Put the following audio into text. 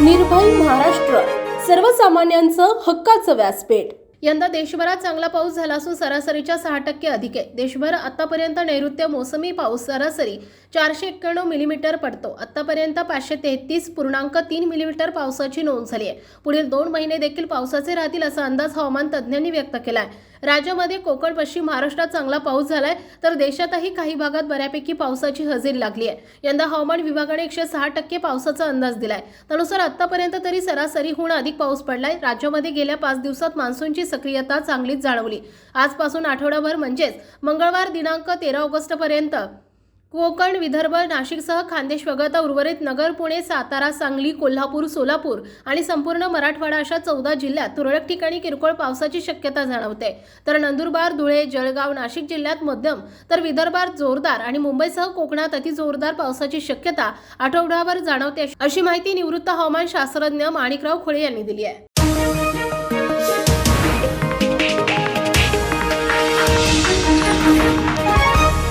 निर्भय महाराष्ट्र. सर्वसामान्यांचं हक्काचं व्यासपीठ. यंदा देशभरात चांगला पाऊस झाला असून सरासरीच्या सहा टक्के अधिक आहे. देशभर आतापर्यंत नैऋत्य मोसमी पाऊस सरासरी चारशे एक्क्याण्णव मिलीमीटर पडतो. आतापर्यंत पाचशे तेहतीस पूर्णांक तीन मिलीमीटर पावसाची नोंद झाली आहे. पुढील दोन महिने देखील पावसाचे राहतील असा अंदाज हवामान तज्ज्ञांनी व्यक्त केला आहे राज्यामध्ये कोकण पश्चिम महाराष्ट्रात चांगला पाऊस झालाय तर देशातही काही भागात बऱ्यापैकी पावसाची हजेरी लागली आहे. यंदा हवामान विभागाने एकशे सहा टक्के पावसाचा अंदाज दिलाय. त्यानुसार आतापर्यंत तरी सरासरीहून अधिक पाऊस पडलाय. राज्यामध्ये गेल्या पाच दिवसात मान्सूनची सक्रियता चांगलीच जाणवली. आजपासून आठवडाभर म्हणजेच मंगळवार दिनांक तेरा ऑगस्ट पर्यंत कोकण विदर्भ नाशिकसह खानदेश वगळता उर्वरित नगर पुणे सातारा सांगली कोल्हापूर सोलापूर आणि संपूर्ण मराठवाडा अशा चौदा जिल्ह्यात तुरळक ठिकाणी किरकोळ पावसाची शक्यता जाणवते. तर नंदुरबार धुळे जळगाव नाशिक जिल्ह्यात मध्यम तर विदर्भात जोरदार आणि मुंबईसह कोकणात अति जोरदार पावसाची शक्यता आठवड्याभर जाणवते अशी माहिती निवृत्त हवामान शास्त्रज्ञ माणिकराव खोळे यांनी दिली आहे.